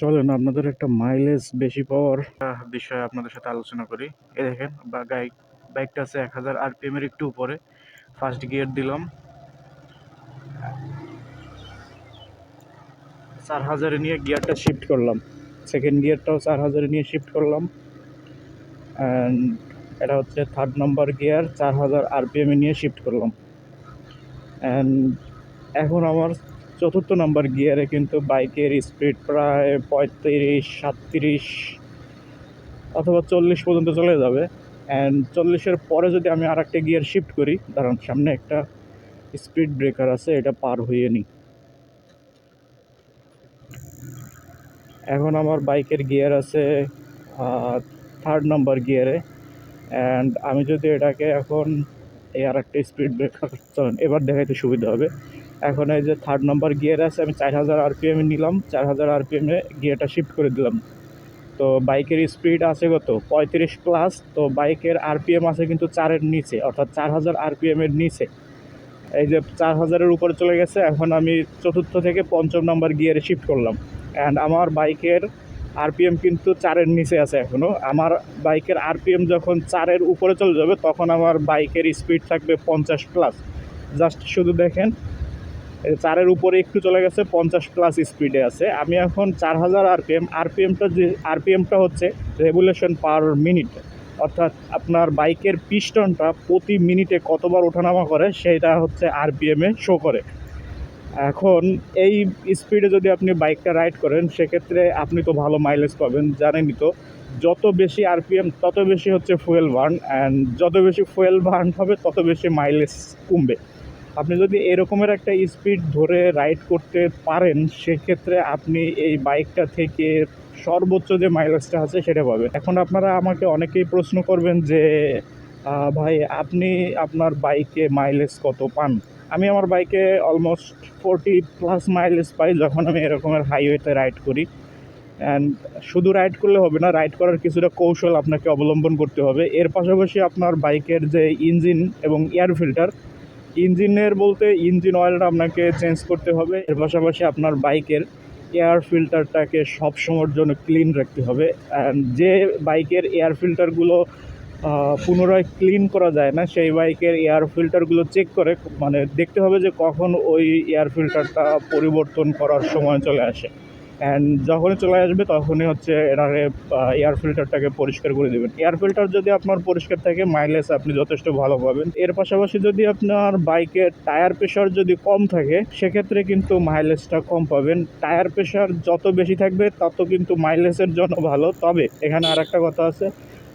চলেন, আপনাদের একটা মাইলেজ বেশি পাওয়ার বিষয়ে আপনাদের সাথে আলোচনা করি। এ দেখেন, বা বাইক বাইকটা আছে এক হাজার আরপিএম এর একটু উপরে। ফার্স্ট গিয়ার দিলাম। চার হাজারে নিয়ে গিয়ারটা শিফট করলাম। সেকেন্ড গিয়ারটাও চার হাজারে নিয়ে শিফট করলাম। অ্যান্ড এটা হচ্ছে থার্ড নাম্বার গিয়ার চার হাজার আরপিএম নিয়ে শিফট করলাম। অ্যান্ড এখন আমার চতুর্থ নাম্বার গিয়ারে কিন্তু বাইকের স্পিড প্রায় পঁয়ত্রিশ, সাতত্রিশ অথবা চল্লিশ পর্যন্ত চলে যাবে। অ্যান্ড চল্লিশের পরে যদি আমি আর একটা গিয়ার শিফট করি, দাঁড়ান, সামনে একটা স্পিড ব্রেকার আছে, এটা পার হয়ে নিই। এখন আমার বাইকের গিয়ার আছে থার্ড নাম্বার গিয়ারে। অ্যান্ড আমি যদি এটাকে এখন এই আর একটা স্পিড ব্রেকার, চলেন, এবার দেখাইতে সুবিধা হবে। এখন এই যে থার্ড নাম্বার গিয়ার আছে, আমি চার হাজার আরপিএমে নিলাম, চার হাজার আরপিএমে গিয়ারটা শিফট করে দিলাম। তো বাইকের স্পিড আছে কত? পঁয়ত্রিশ প্লাস তো বাইকের আরপিএম আছে কিন্তু চারের নিচে, অর্থাৎ চার হাজার আরপিএমের নিচে। এই যে চার হাজারের উপরে চলে গেছে, এখন আমি চতুর্থ থেকে পঞ্চম নম্বর গিয়ারে শিফট করলাম। অ্যান্ড আমার বাইকের আরপিএম কিন্তু চারের নিচে আছে এখনও আমার বাইকের আরপিএম যখন চারের উপরে চলে যাবে, তখন আমার বাইকের স্পিড থাকবে পঞ্চাশ প্লাস জাস্ট শুধু দেখেন চারের উপরে একটু চলে গেছে, পঞ্চাশ প্লাস স্পিডে আছে। আমি এখন চার হাজার আরপিএম আরপিএমটা যে আরপিএমটা হচ্ছে রেগুলেশন পার মিনিট অর্থাৎ আপনার বাইকের পিস্টনটা প্রতি মিনিটে কতবার ওঠানামা করে, সেটা হচ্ছে আরপিএমে শো করে। এখন এই স্পিডে যদি আপনি বাইকটা রাইড করেন, সেক্ষেত্রে আপনি তো ভালো মাইলেজ পাবেন, জানেনই তো। যত বেশি আরপিএম তত বেশি হচ্ছে ফুয়েল বার্ন অ্যান্ড যত বেশি ফুয়েল বার্ন হবে, তত বেশি মাইলেজ কমবে। আপনি যদি এরকমের একটা স্পিড ধরে রাইড করতে পারেন, সেক্ষেত্রে আপনি এই বাইকটা থেকে সর্বোচ্চ যে মাইলেজটা আছে সেটা পাবেন। এখন আপনারা আমাকে অনেকেই প্রশ্ন করবেন যে ভাই আপনি আপনার বাইকে মাইলেজ কত পান? আমি আমার বাইকে অলমোস্ট ফোরটি প্লাস মাইলেজ পাই যখন আমি এরকমের হাইওয়েতে রাইড করি। অ্যান্ড শুধু রাইড করলে হবে না রাইড করার কিছুটা কৌশল আপনাকে অবলম্বন করতে হবে। এর পাশাপাশি আপনার বাইকের যে ইঞ্জিন এবং এয়ার ফিল্টার ইঞ্জিনের বলতে ইঞ্জিন অয়েলটা আপনাকে চেঞ্জ করতে হবে। এর পাশাপাশি আপনার বাইকের এয়ার ফিল্টারটাকে সব সময়ের জন্য ক্লিন রাখতে হবে। অ্যান্ড যে বাইকের এয়ার ফিল্টারগুলো পুনরায় ক্লিন করা যায় না, সেই বাইকের এয়ার ফিল্টারগুলো চেক করে মানে দেখতে হবে যে কখন ওই এয়ার ফিল্টারটা পরিবর্তন করার সময় চলে আসে। অ্যান্ড যখনই চলে আসবে, তখনই হচ্ছে এটাকে এয়ার ফিল্টারটাকে পরিষ্কার করে দেবেন। এয়ার ফিল্টার যদি আপনার পরিষ্কার থাকে মাইলেজ আপনি যথেষ্ট ভালো পাবেন। এর পাশাপাশি যদি আপনার বাইকের টায়ার প্রেশার যদি কম থাকে, সেক্ষেত্রে কিন্তু মাইলেজটা কম পাবেন। টায়ার প্রেশার যত বেশি থাকবে, তত কিন্তু মাইলেজের জন্য ভালো। তবে এখানে আর একটা কথা আছে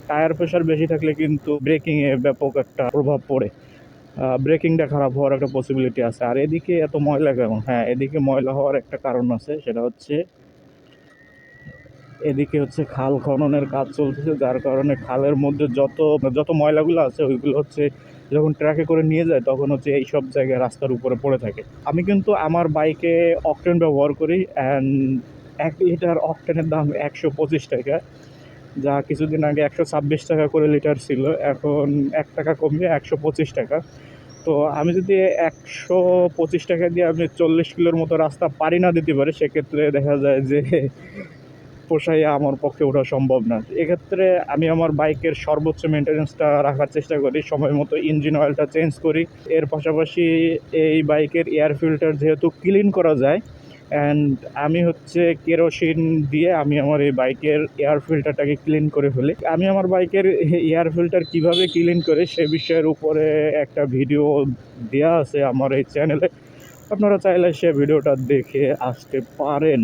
টায়ার প্রেশার বেশি থাকলে কিন্তু ব্রেকিংয়ে ব্যাপক একটা প্রভাব পড়ে। ব্রেকিংটা খারাপ হওয়ার একটা পসিবিলিটি আছে। আর এদিকে এত ময়লা কেমন হ্যাঁ এদিকে ময়লা হওয়ার একটা কারণ আছে, সেটা হচ্ছে এদিকে হচ্ছে খাল খননের কাজ চলতেছে, যার কারণে খালের মধ্যে যত যত ময়লাগুলো আছে, ওইগুলো হচ্ছে যখন ট্র্যাকে করে নিয়ে যায়, তখন হচ্ছে এই সব জায়গায় রাস্তার উপরে পড়ে থাকে। আমি কিন্তু আমার বাইকে অকটেন ব্যবহার করি অ্যান্ড এক লিটার অকটেনের দাম একশো পঁচিশ টাকা। যা কিছুদিন আগে একশো ছাব্বিশ টাকা করে লিটার ছিল, এখন এক টাকা কমিয়ে একশো পঁচিশ টাকা। তো আমি যদি একশো পঁচিশ টাকা দিয়ে আমি চল্লিশ কিলোর মতো রাস্তা পারি না দিতে পারি, সেক্ষেত্রে দেখা যায় যে পোষাইয়া আমার পক্ষে ওঠা সম্ভব না। এক্ষেত্রে আমি আমার বাইকের সর্বোচ্চ মেনটেন্যান্সটা রাখার চেষ্টা করি, সময় মতো ইঞ্জিন অয়েলটা চেঞ্জ করি। এর পাশাপাশি এই বাইকের এয়ার ফিল্টার যেহেতু ক্লিন করা যায় অ্যান্ড আমি হচ্ছে কেরোসিন দিয়ে আমি আমার এই বাইকের এয়ার ফিল্টারটাকে ক্লিন করে ফেলি। আমি আমার বাইকের এয়ার ফিল্টার কীভাবে ক্লিন করে সে বিষয়ের উপরে একটা ভিডিও দেওয়া আছে আমার এই চ্যানেলে আপনারা চাইলে সে ভিডিওটা দেখে আসতে পারেন।